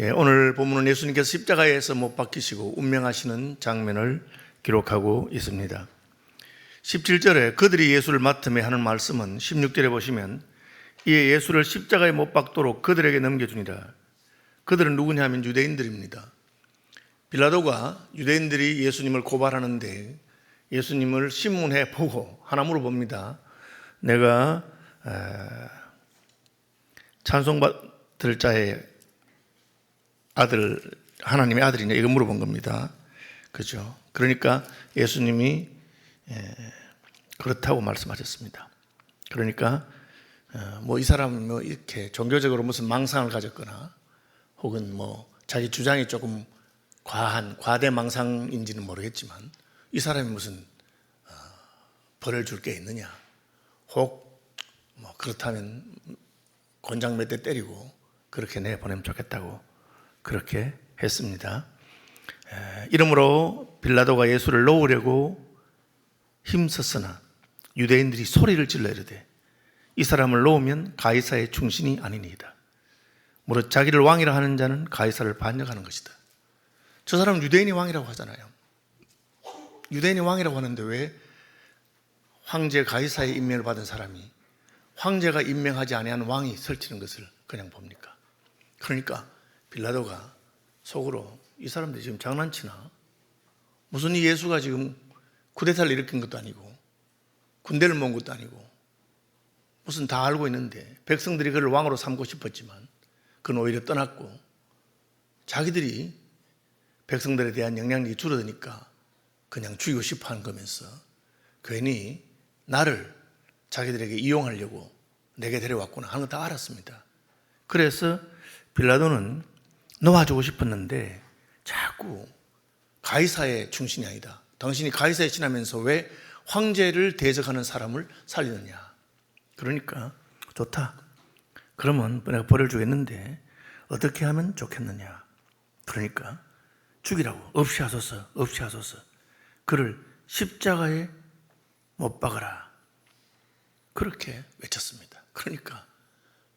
예, 오늘 본문은 예수님께서 십자가에서 못 박히시고 운명하시는 장면을 기록하고 있습니다. 17절에 그들이 예수를 맡음에 하는 말씀은 16절에 보시면 이에 예수를 십자가에 못 박도록 그들에게 넘겨주니라. 그들은 누구냐 하면 유대인들입니다. 빌라도가 유대인들이 예수님을 고발하는데 예수님을 신문해 보고 하나 물어봅니다. 내가 에, 찬송받을 자의 아들 하나님의 아들이냐 이거 물어본 겁니다. 그죠? 그러니까 예수님이 에, 그렇다고 말씀하셨습니다. 그러니까 뭐 이 사람은 뭐 이렇게 종교적으로 무슨 망상을 가졌거나 혹은 뭐 자기 주장이 조금 과한 과대 망상인지는 모르겠지만 이 사람이 무슨 어, 벌을 줄 게 있느냐? 혹 뭐 그렇다면 권장 몇 대 때리고 그렇게 내 보내면 좋겠다고 그렇게 했습니다. 에, 이러므로 빌라도가 예수를 놓으려고 힘썼으나 유대인들이 소리를 질러 이르되 이 사람을 놓으면 가이사의 충신이 아니니이다. 무릇 자기를 왕이라 하는 자는 가이사를 반역하는 것이다. 저 사람은 유대인이 왕이라고 하잖아요. 유대인이 왕이라고 하는데 왜 황제 가이사의 임명을 받은 사람이 황제가 임명하지 아니한 왕이 설치는 것을 그냥 봅니까? 그러니까 빌라도가 속으로 이 사람들이 지금 장난치나? 무슨 이 예수가 지금 쿠데타를 일으킨 것도 아니고 군대를 모은 것도 아니고 무슨 다 알고 있는데 백성들이 그를 왕으로 삼고 싶었지만 그는 오히려 떠났고 자기들이 백성들에 대한 영향력이 줄어드니까 그냥 죽이고 싶어 하는 거면서 괜히 나를 자기들에게 이용하려고 내게 데려왔구나 하는 거 다 알았습니다. 그래서 빌라도는 놓아주고 싶었는데 자꾸 가이사의 충신이 아니다. 당신이 가이사에 지나면서 왜 황제를 대적하는 사람을 살리느냐. 그러니까 좋다. 그러면 내가 벌을 주겠는데 어떻게 하면 좋겠느냐. 그러니까 죽이라고 없이 하소서 없이 하소서 그를 십자가에 못 박아라. 그렇게 외쳤습니다. 그러니까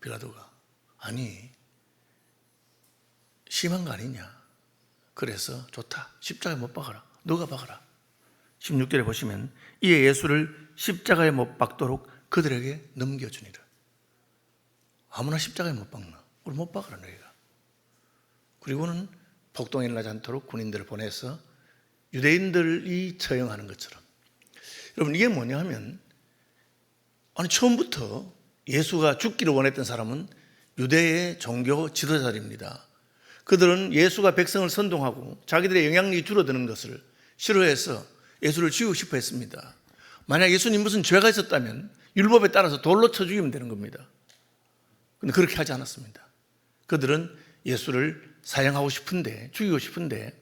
빌라도가 아니 심한 거 아니냐. 그래서 좋다. 십자가에 못 박아라. 너가 박아라. 16절에 보시면 이에 예수를 십자가에 못 박도록 그들에게 넘겨주니라. 아무나 십자가에 못 박나? 우리 못 박아라 너희가. 그리고는 폭동이 일어나지 않도록 군인들을 보내서 유대인들이 처형하는 것처럼. 여러분 이게 뭐냐 하면 아니 처음부터 예수가 죽기를 원했던 사람은 유대의 종교 지도자들입니다. 그들은 예수가 백성을 선동하고 자기들의 영향력이 줄어드는 것을 싫어해서 예수를 죽이고 싶어 했습니다. 만약 예수님 무슨 죄가 있었다면 율법에 따라서 돌로 쳐 죽이면 되는 겁니다. 근데 그렇게 하지 않았습니다. 그들은 예수를 사형하고 싶은데, 죽이고 싶은데,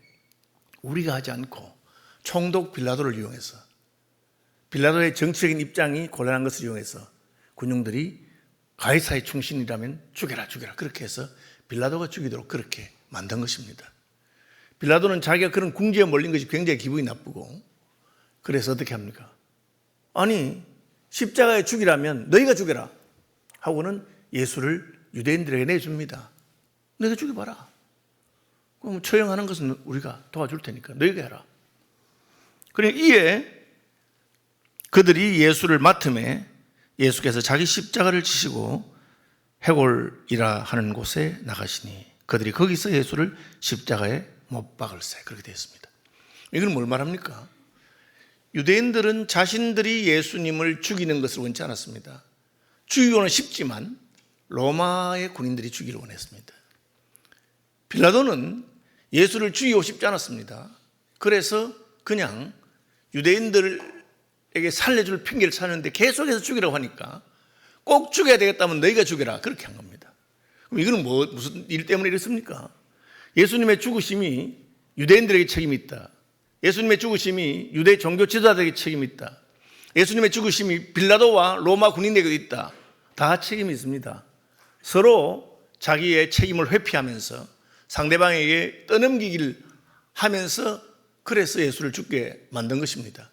우리가 하지 않고 총독 빌라도를 이용해서 빌라도의 정치적인 입장이 곤란한 것을 이용해서 군용들이 가이사의 충신이라면 죽여라 죽여라 그렇게 해서 빌라도가 죽이도록 그렇게 만든 것입니다. 빌라도는 자기가 그런 궁지에 몰린 것이 굉장히 기분이 나쁘고 그래서 어떻게 합니까? 아니 십자가에 죽이라면 너희가 죽여라 하고는 예수를 유대인들에게 내줍니다. 너희가 죽여봐라. 그럼 처형하는 것은 우리가 도와줄 테니까 너희가 해라. 그래 이에 그들이 예수를 맡음에 예수께서 자기 십자가를 지시고 해골이라 하는 곳에 나가시니 그들이 거기서 예수를 십자가에 못 박을세 그렇게 되어 있습니다. 이건 뭘 말합니까? 유대인들은 자신들이 예수님을 죽이는 것을 원치 않았습니다. 죽이고는 싶지만 로마의 군인들이 죽이를 원했습니다. 빌라도는 예수를 죽이고 싶지 않았습니다. 그래서 그냥 유대인들에게 살려줄 핑계를 찾는데 계속해서 죽이라고 하니까 꼭 죽여야 되겠다면 너희가 죽여라. 그렇게 한 겁니다. 그럼 이거는 뭐, 무슨 일 때문에 이렇습니까? 예수님의 죽으심이 유대인들에게 책임이 있다. 예수님의 죽으심이 유대 종교 지도자들에게 책임이 있다. 예수님의 죽으심이 빌라도와 로마 군인에게도 있다. 다 책임이 있습니다. 서로 자기의 책임을 회피하면서 상대방에게 떠넘기기를 하면서 그래서 예수를 죽게 만든 것입니다.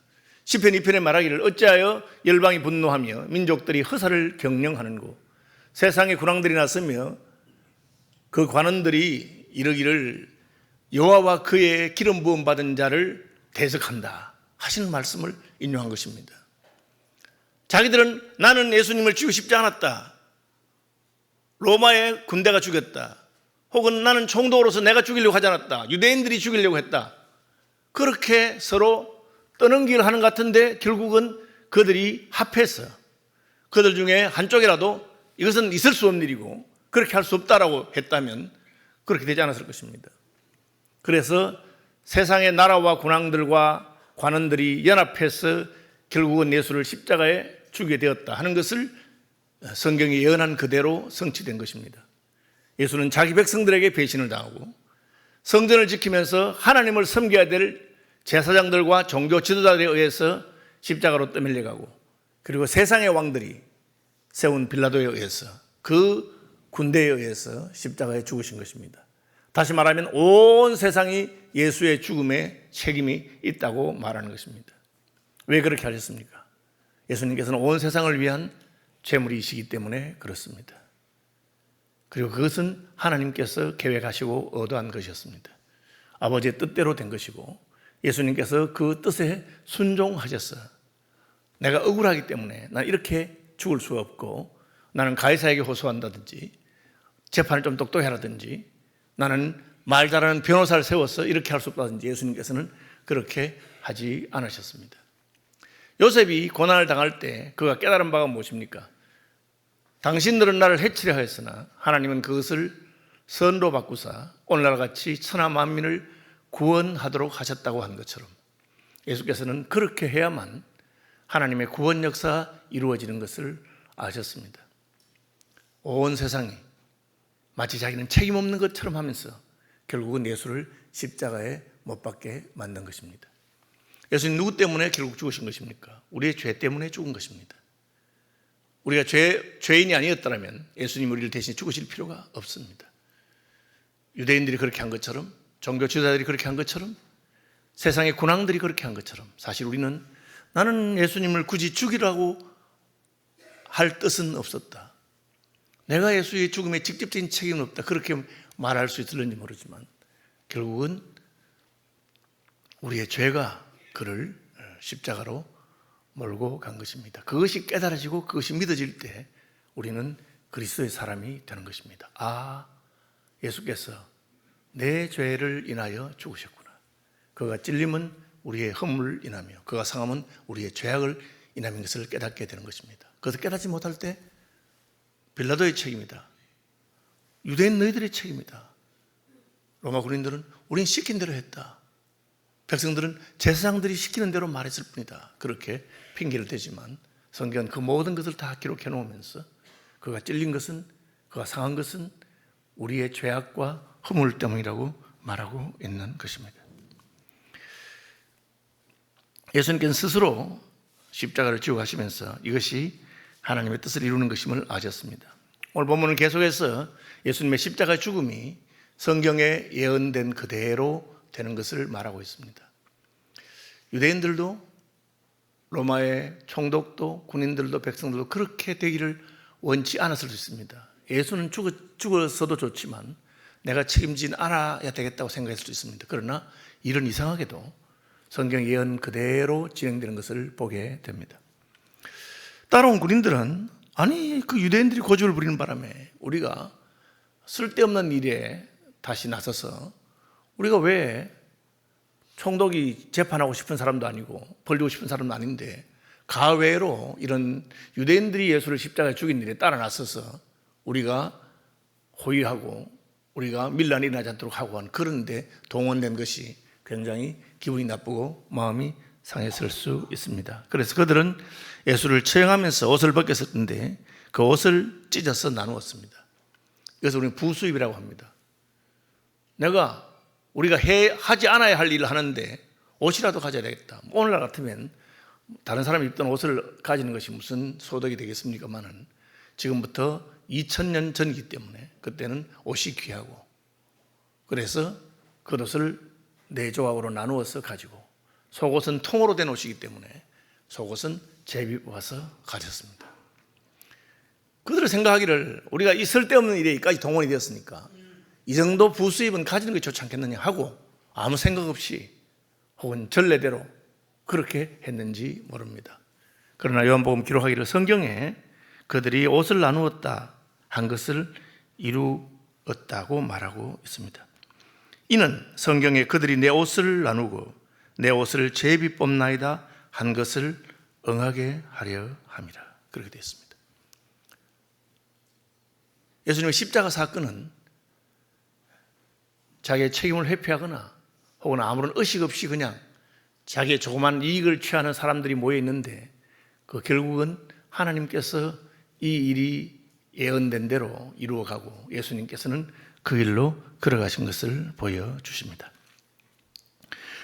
시편 2편에 말하기를 어찌하여 열방이 분노하며 민족들이 허사를 경영하는고 세상에 군왕들이 났으며 그 관원들이 이르기를 여호와와 그의 기름 부음 받은 자를 대적한다 하시는 말씀을 인용한 것입니다. 자기들은 나는 예수님을 죽이고 싶지 않았다. 로마의 군대가 죽였다. 혹은 나는 총독으로서 내가 죽이려고 하지 않았다. 유대인들이 죽이려고 했다. 그렇게 서로 떠넘기를 하는 것 같은데 결국은 그들이 합해서 그들 중에 한쪽이라도 이것은 있을 수 없는 일이고 그렇게 할 수 없다라고 했다면 그렇게 되지 않았을 것입니다. 그래서 세상의 나라와 군왕들과 관원들이 연합해서 결국은 예수를 십자가에 죽게 되었다 하는 것을 성경이 예언한 그대로 성취된 것입니다. 예수는 자기 백성들에게 배신을 당하고 성전을 지키면서 하나님을 섬겨야 될 제사장들과 종교 지도자들에 의해서 십자가로 떠밀려가고 그리고 세상의 왕들이 세운 빌라도에 의해서 그 군대에 의해서 십자가에 죽으신 것입니다. 다시 말하면 온 세상이 예수의 죽음에 책임이 있다고 말하는 것입니다. 왜 그렇게 하셨습니까? 예수님께서는 온 세상을 위한 죄물이시기 때문에 그렇습니다. 그리고 그것은 하나님께서 계획하시고 의도한 것이었습니다. 아버지의 뜻대로 된 것이고 예수님께서 그 뜻에 순종하셨어. 내가 억울하기 때문에 난 이렇게 죽을 수 없고 나는 가이사에게 호소한다든지 재판을 좀 똑똑해라든지 나는 말 잘하는 변호사를 세워서 이렇게 할 수 없다든지 예수님께서는 그렇게 하지 않으셨습니다. 요셉이 고난을 당할 때 그가 깨달은 바가 무엇입니까? 당신들은 나를 해치려 하였으나 하나님은 그것을 선로 바꾸사 오늘날 같이 천하 만민을 구원하도록 하셨다고 한 것처럼 예수께서는 그렇게 해야만 하나님의 구원 역사 이루어지는 것을 아셨습니다. 온 세상이 마치 자기는 책임 없는 것처럼 하면서 결국은 예수를 십자가에 못 박게 만든 것입니다. 예수님 누구 때문에 결국 죽으신 것입니까? 우리의 죄 때문에 죽은 것입니다. 우리가 죄, 죄인이 아니었다면 예수님 우리를 대신 죽으실 필요가 없습니다. 유대인들이 그렇게 한 것처럼 종교 지도자들이 그렇게 한 것처럼 세상의 군왕들이 그렇게 한 것처럼 사실 우리는 나는 예수님을 굳이 죽이라고 할 뜻은 없었다. 내가 예수의 죽음에 직접적인 책임은 없다. 그렇게 말할 수 있을는지 모르지만 결국은 우리의 죄가 그를 십자가로 몰고 간 것입니다. 그것이 깨달아지고 그것이 믿어질 때 우리는 그리스도의 사람이 되는 것입니다. 아, 예수께서 내 죄를 인하여 죽으셨구나. 그가 찔림은 우리의 허물을 인하며 그가 상함은 우리의 죄악을 인하는 것을 깨닫게 되는 것입니다. 그것을 깨닫지 못할 때 빌라도의 책임이다. 유대인 너희들의 책임이다. 로마 군인들은 우린 시킨 대로 했다. 백성들은 제사장들이 시키는 대로 말했을 뿐이다. 그렇게 핑계를 대지만 성경은 그 모든 것을 다 기록해 놓으면서 그가 찔린 것은 그가 상한 것은 우리의 죄악과 허물 때문이라고 말하고 있는 것입니다. 예수님께서 스스로 십자가를 지고 가시면서 이것이 하나님의 뜻을 이루는 것임을 아셨습니다. 오늘 본문은 계속해서 예수님의 십자가 죽음이 성경에 예언된 그대로 되는 것을 말하고 있습니다. 유대인들도 로마의 총독도 군인들도 백성들도 그렇게 되기를 원치 않았을 수 있습니다. 예수는 죽었어도 좋지만 내가 책임진 알아야 되겠다고 생각했을 수 있습니다. 그러나 이런 이상하게도 성경 예언 그대로 진행되는 것을 보게 됩니다. 따라온 군인들은 아니 그 유대인들이 고집을 부리는 바람에 우리가 쓸데없는 일에 다시 나서서 우리가 왜 총독이 재판하고 싶은 사람도 아니고 벌리고 싶은 사람도 아닌데 가외로 이런 유대인들이 예수를 십자가에 죽인 일에 따라 나서서 우리가 호위하고 우리가 밀란이 일어나지 않도록 하고 한 그런데 동원된 것이 굉장히 기분이 나쁘고 마음이 상했을 수 있습니다. 그래서 그들은 예수를 처형하면서 옷을 벗겼었는데 그 옷을 찢어서 나누었습니다. 이것을 우리는 부수입이라고 합니다. 내가 우리가 해, 하지 않아야 할 일을 하는데 옷이라도 가져야 되겠다. 오늘날 같으면 다른 사람이 입던 옷을 가지는 것이 무슨 소득이 되겠습니까만은 지금부터 2000년 전이기 때문에 그때는 옷이 귀하고 그래서 그 옷을 네 조각으로 나누어서 가지고 속옷은 통으로 된 옷이기 때문에 속옷은 제비 와서 가졌습니다. 그들을 생각하기를 우리가 이 쓸데없는 일에 까지 동원이 되었으니까 이 정도 부수입은 가지는 게 좋지 않겠느냐 하고 아무 생각 없이 혹은 전례대로 그렇게 했는지 모릅니다. 그러나 요한복음 기록하기를 성경에 그들이 옷을 나누었다 한 것을 이루었다고 말하고 있습니다. 이는 성경에 그들이 내 옷을 나누고 내 옷을 제비 뽑나이다 한 것을 응하게 하려 함이라. 그렇게 되어 있습니다. 예수님의 십자가 사건은 자기의 책임을 회피하거나 혹은 아무런 의식 없이 그냥 자기의 조그만 이익을 취하는 사람들이 모여 있는데 그 결국은 하나님께서 이 일이 예언된 대로 이루어가고 예수님께서는 그 길로 걸어가신 것을 보여주십니다.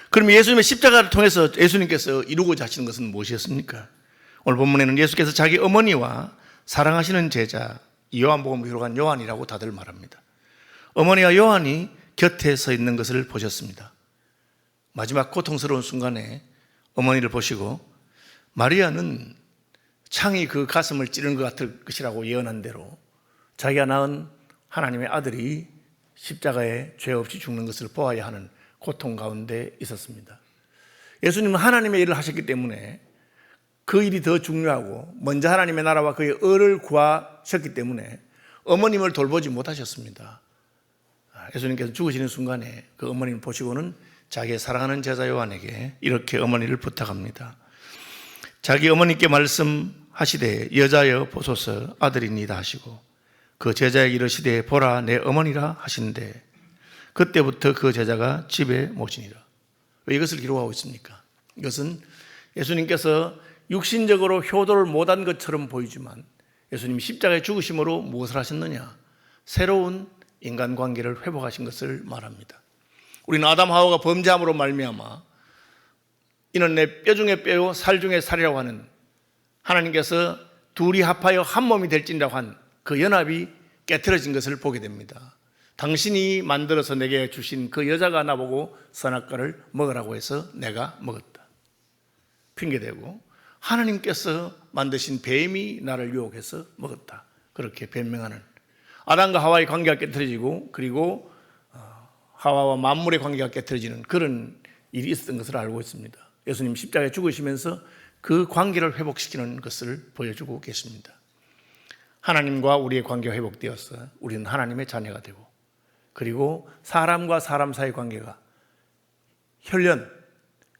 그럼 예수님의 십자가를 통해서 예수님께서 이루고자 하시는 것은 무엇이었습니까? 오늘 본문에는 예수께서 자기 어머니와 사랑하시는 제자 요한복음 기록한 요한이라고 다들 말합니다. 어머니와 요한이 곁에 서 있는 것을 보셨습니다. 마지막 고통스러운 순간에 어머니를 보시고 마리아는 창이 그 가슴을 찌르는 것 같을 것이라고 예언한 대로 자기가 낳은 하나님의 아들이 십자가에 죄 없이 죽는 것을 보아야 하는 고통 가운데 있었습니다. 예수님은 하나님의 일을 하셨기 때문에 그 일이 더 중요하고 먼저 하나님의 나라와 그의 의를 구하셨기 때문에 어머님을 돌보지 못하셨습니다. 아, 예수님께서 죽으시는 순간에 그 어머님을 보시고는 자기의 사랑하는 제자 요한에게 이렇게 어머니를 부탁합니다. 자기 어머니께 말씀하시되 여자여 보소서 아들이니다 하시고 그 제자에게 이르시되 보라 내 어머니라 하신대 그때부터 그 제자가 집에 모시니라. 왜 이것을 기록하고 있습니까? 이것은 예수님께서 육신적으로 효도를 못한 것처럼 보이지만 예수님 십자가에 죽으심으로 무엇을 하셨느냐? 새로운 인간관계를 회복하신 것을 말합니다. 우리는 아담 하와가 범죄함으로 말미암아 이는 내 뼈 중에 뼈요 살 중에 살이라고 하는 하나님께서 둘이 합하여 한 몸이 될진이라고 한 그 연합이 깨트려진 것을 보게 됩니다. 당신이 만들어서 내게 주신 그 여자가 나보고 선악과를 먹으라고 해서 내가 먹었다. 핑계대고 하나님께서 만드신 뱀이 나를 유혹해서 먹었다. 그렇게 변명하는 아담과 하와의 관계가 깨트려지고 그리고 어, 하와와 만물의 관계가 깨트려지는 그런 일이 있었던 것을 알고 있습니다. 예수님 십자가에 죽으시면서 그 관계를 회복시키는 것을 보여주고 계십니다. 하나님과 우리의 관계가 회복되어서 우리는 하나님의 자녀가 되고 그리고 사람과 사람 사이 관계가 혈연,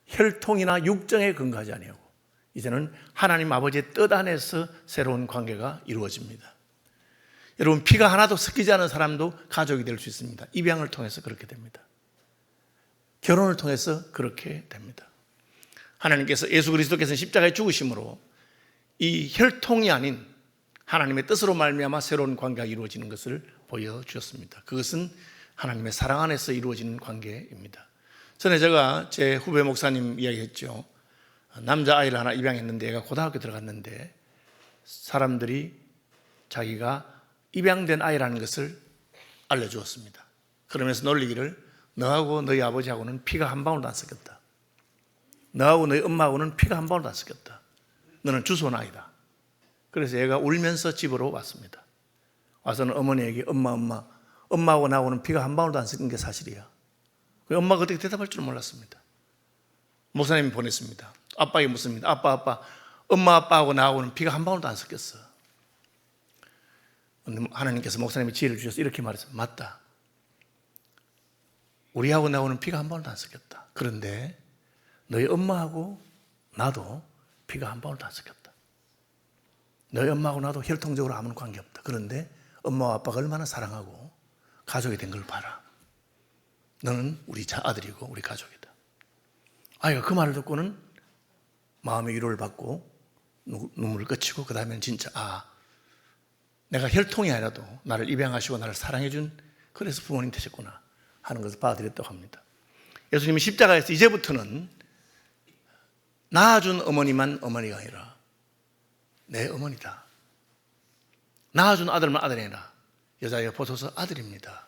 혈통이나 육정에 근거하지 아니하고 이제는 하나님 아버지의 뜻 안에서 새로운 관계가 이루어집니다. 여러분 피가 하나도 섞이지 않은 사람도 가족이 될 수 있습니다. 입양을 통해서 그렇게 됩니다. 결혼을 통해서 그렇게 됩니다. 하나님께서 예수 그리스도께서 십자가에 죽으심으로 이 혈통이 아닌 하나님의 뜻으로 말미암아 새로운 관계가 이루어지는 것을 보여 주셨습니다. 그것은 하나님의 사랑 안에서 이루어지는 관계입니다. 전에 제가 제 후배 목사님 이야기했죠. 남자 아이를 하나 입양했는데 얘가 고등학교 들어갔는데 사람들이 자기가 입양된 아이라는 것을 알려주었습니다. 그러면서 놀리기를 너하고 너희 아버지하고는 피가 한 방울도 안 섞였다. 너하고 너희 엄마하고는 피가 한 방울도 안 섞였다. 너는 주소는 아이다. 그래서 얘가 울면서 집으로 왔습니다. 와서는 어머니에게 엄마 엄마 엄마하고 나하고는 피가 한 방울도 안 섞인 게 사실이야. 그 엄마가 어떻게 대답할 줄 몰랐습니다. 목사님이 보냈습니다. 아빠에게 묻습니다. 아빠 아빠 엄마 아빠하고 나하고는 피가 한 방울도 안 섞였어. 하나님께서 목사님이 지혜를 주셔서 이렇게 말했어요. 맞다. 우리하고 나하고는 피가 한 방울도 안 섞였다. 그런데 너희 엄마하고 나도 피가 한 방울도 안 섞였다. 너희 엄마하고 나도 혈통적으로 아무런 관계 없다. 그런데 엄마와 아빠가 얼마나 사랑하고 가족이 된 걸 봐라. 너는 우리 아들이고 우리 가족이다. 아이가 그 말을 듣고는 마음의 위로를 받고 눈물을 끄치고 그 다음에는 진짜 아 내가 혈통이 아니라도 나를 입양하시고 나를 사랑해준 그래서 부모님 되셨구나 하는 것을 받아들였다고 합니다. 예수님이 십자가에서 이제부터는 낳아준 어머니만 어머니가 아니라 내 어머니다. 낳아준 아들만 아들이 아니라 여자여 보소서 아들입니다.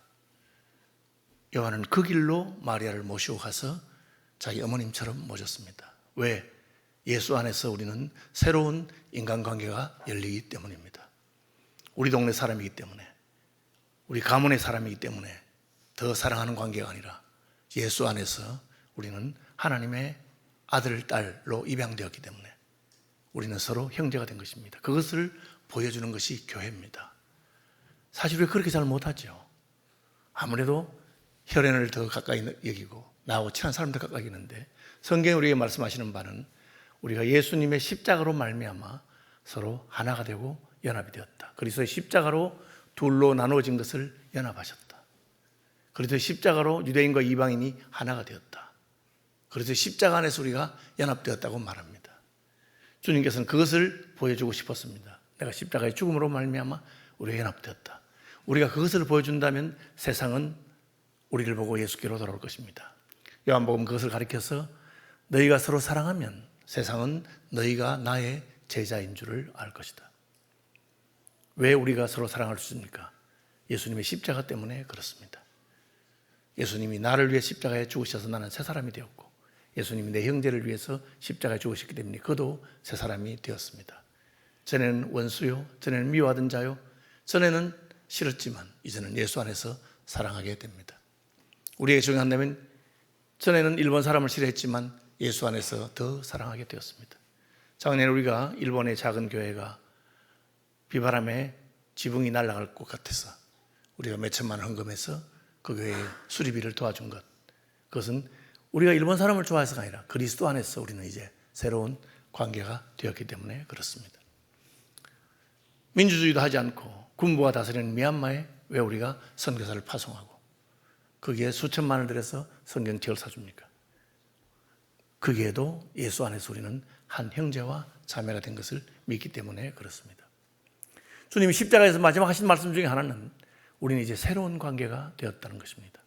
요한은 그 길로 마리아를 모시고 가서 자기 어머님처럼 모셨습니다. 왜? 예수 안에서 우리는 새로운 인간관계가 열리기 때문입니다. 우리 동네 사람이기 때문에, 우리 가문의 사람이기 때문에 더 사랑하는 관계가 아니라 예수 안에서 우리는 하나님의 아들, 딸로 입양되었기 때문에 우리는 서로 형제가 된 것입니다. 그것을 보여주는 것이 교회입니다. 사실 우리가 그렇게 잘 못하죠. 아무래도 혈연을 더 가까이 여기고 나하고 친한 사람들 가까이 있는데 성경이 우리에게 말씀하시는 바는 우리가 예수님의 십자가로 말미암아 서로 하나가 되고 연합이 되었다. 그리스도의 십자가로 둘로 나누어진 것을 연합하셨다. 그리스도의 십자가로 유대인과 이방인이 하나가 되었다. 그래서 십자가 안에서 우리가 연합되었다고 말합니다. 주님께서는 그것을 보여주고 싶었습니다. 내가 십자가의 죽음으로 말미암아 우리가 연합되었다. 우리가 그것을 보여준다면 세상은 우리를 보고 예수께로 돌아올 것입니다. 요한복음 그것을 가리켜서 너희가 서로 사랑하면 세상은 너희가 나의 제자인 줄을 알 것이다. 왜 우리가 서로 사랑할 수 있습니까? 예수님의 십자가 때문에 그렇습니다. 예수님이 나를 위해 십자가에 죽으셔서 나는 새 사람이 되었고 예수님이 내 형제를 위해서 십자가에 죽으셨기 때문에 그도 새 사람이 되었습니다. 전에는 원수요, 전에는 미워하던 자요, 전에는 싫었지만 이제는 예수 안에서 사랑하게 됩니다. 우리에게 중요한다면 전에는 일본 사람을 싫어했지만 예수 안에서 더 사랑하게 되었습니다. 작년에 우리가 일본의 작은 교회가 비바람에 지붕이 날아갈 것 같아서 우리가 몇 천만 원 헌금해서 그 교회의 수리비를 도와준 것. 그것은 우리가 일본 사람을 좋아해서가 아니라 그리스도 안에서 우리는 이제 새로운 관계가 되었기 때문에 그렇습니다. 민주주의도 하지 않고 군부가 다스리는 미얀마에 왜 우리가 선교사를 파송하고 거기에 수천만을 들여서 성경책을 사줍니까? 거기에도 예수 안에서 우리는 한 형제와 자매가 된 것을 믿기 때문에 그렇습니다. 주님이 십자가에서 마지막 하신 말씀 중에 하나는 우리는 이제 새로운 관계가 되었다는 것입니다.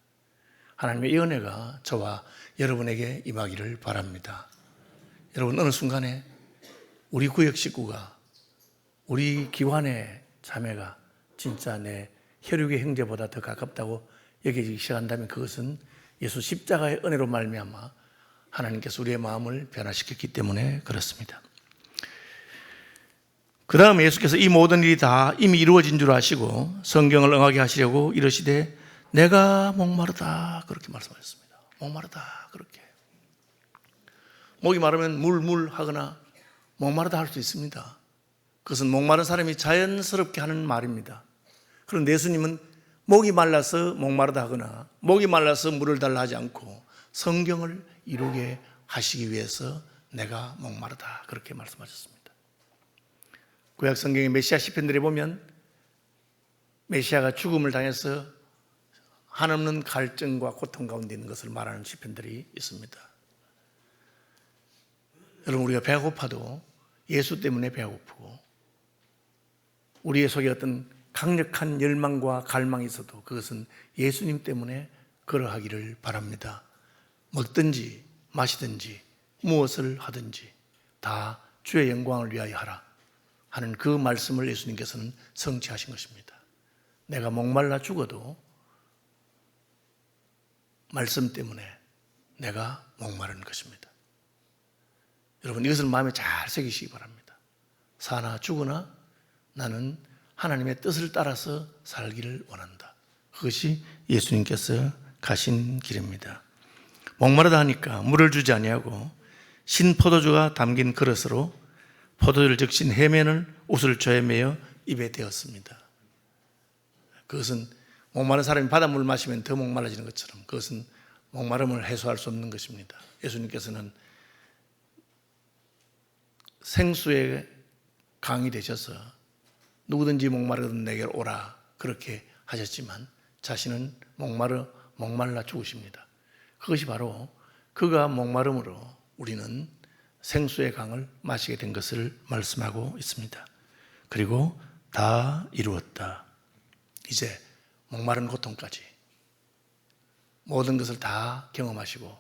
하나님의 이 은혜가 저와 여러분에게 임하기를 바랍니다. 여러분 어느 순간에 우리 구역 식구가 우리 기관의 자매가 진짜 내 혈육의 형제보다 더 가깝다고 여기기 시작한다면 그것은 예수 십자가의 은혜로 말미암아 하나님께서 우리의 마음을 변화시켰기 때문에 그렇습니다. 그 다음에 예수께서 이 모든 일이 다 이미 이루어진 줄 아시고 성경을 응하게 하시려고 이러시되 내가 목마르다 그렇게 말씀하셨습니다. 목마르다 그렇게. 목이 마르면 물물 하거나 목마르다 할 수 있습니다. 그것은 목마른 사람이 자연스럽게 하는 말입니다. 그런데 예수님은 목이 말라서 목마르다 하거나 목이 말라서 물을 달라 하지 않고 성경을 이루게 하시기 위해서 내가 목마르다 그렇게 말씀하셨습니다. 구약 성경의 메시아 시편들에 보면 메시아가 죽음을 당해서 한없는 갈증과 고통 가운데 있는 것을 말하는 시편들이 있습니다. 여러분 우리가 배가 고파도 예수 때문에 배가 고프고 우리의 속에 어떤 강력한 열망과 갈망이 있어도 그것은 예수님 때문에 그러하기를 바랍니다. 먹든지 마시든지 무엇을 하든지 다 주의 영광을 위하여 하라 하는 그 말씀을 예수님께서는 성취하신 것입니다. 내가 목말라 죽어도 말씀 때문에 내가 목마른 것입니다. 여러분 이것을 마음에 잘 새기시기 바랍니다. 사나 죽으나 나는 하나님의 뜻을 따라서 살기를 원한다. 그것이 예수님께서 가신 길입니다. 목마르다 하니까 물을 주지 아니하고 신 포도주가 담긴 그릇으로 포도주를 적신 해면을 옷을 조에 매어 입에 대었습니다. 그것은 목마른 사람이 바닷물 마시면 더 목말라지는 것처럼 그것은 목마름을 해소할 수 없는 것입니다. 예수님께서는 생수의 강이 되셔서 누구든지 목마르든 내게 오라 그렇게 하셨지만 자신은 목마르 목말라 죽으십니다. 그것이 바로 그가 목마름으로 우리는 생수의 강을 마시게 된 것을 말씀하고 있습니다. 그리고 다 이루었다. 이제 목마른 고통까지 모든 것을 다 경험하시고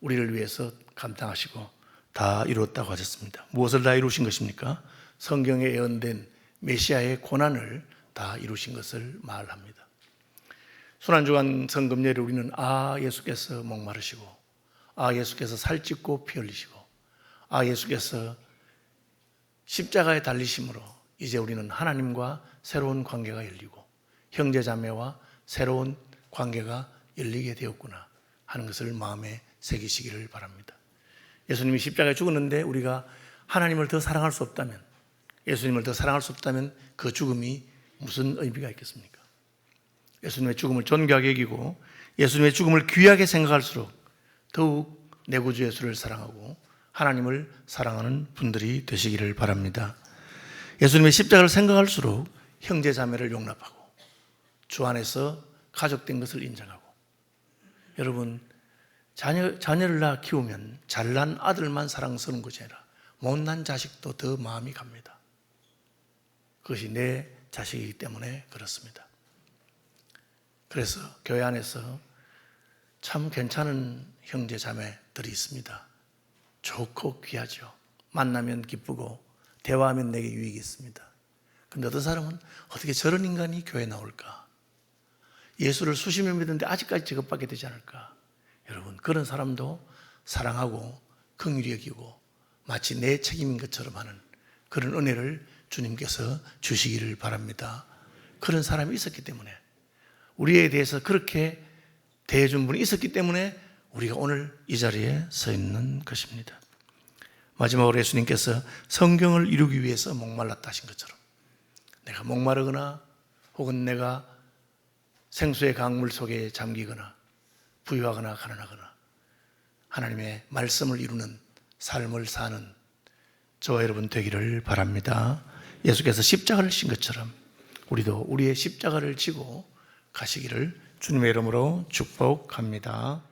우리를 위해서 감당하시고 다 이루었다고 하셨습니다. 무엇을 다 이루신 것입니까? 성경에 예언된 메시아의 고난을 다 이루신 것을 말합니다. 순환주간 성금예를 우리는 아 예수께서 목마르시고 아 예수께서 살찌고 피 흘리시고 아 예수께서 십자가에 달리심으로 이제 우리는 하나님과 새로운 관계가 열리고 형제자매와 새로운 관계가 열리게 되었구나 하는 것을 마음에 새기시기를 바랍니다. 예수님이 십자가에 죽었는데 우리가 하나님을 더 사랑할 수 없다면 예수님을 더 사랑할 수 없다면 그 죽음이 무슨 의미가 있겠습니까? 예수님의 죽음을 존귀하게 여기고 예수님의 죽음을 귀하게 생각할수록 더욱 내 구주 예수를 사랑하고 하나님을 사랑하는 분들이 되시기를 바랍니다. 예수님의 십자가를 생각할수록 형제 자매를 용납하고 주 안에서 가족된 것을 인정하고 여러분 자녀, 자녀를 낳아 키우면 잘난 아들만 사랑스러운 것이 아니라 못난 자식도 더 마음이 갑니다. 그것이 내 자식이기 때문에 그렇습니다. 그래서 교회 안에서 참 괜찮은 형제 자매들이 있습니다. 좋고 귀하죠. 만나면 기쁘고 대화하면 내게 유익이 있습니다. 근데 어떤 사람은 어떻게 저런 인간이 교회에 나올까? 예수를 수십 년 믿는데 아직까지 저것밖에 되지 않을까? 여러분 그런 사람도 사랑하고 긍휼히 여기고 마치 내 책임인 것처럼 하는 그런 은혜를 주님께서 주시기를 바랍니다. 그런 사람이 있었기 때문에 우리에 대해서 그렇게 대해준 분이 있었기 때문에 우리가 오늘 이 자리에 서 있는 것입니다. 마지막으로 예수님께서 성경을 이루기 위해서 목말랐다 하신 것처럼 내가 목마르거나 혹은 내가 생수의 강물 속에 잠기거나 부유하거나 가난하거나 하나님의 말씀을 이루는 삶을 사는 저와 여러분 되기를 바랍니다. 예수께서 십자가를 신 것처럼 우리도 우리의 십자가를 지고 가시기를 주님의 이름으로 축복합니다.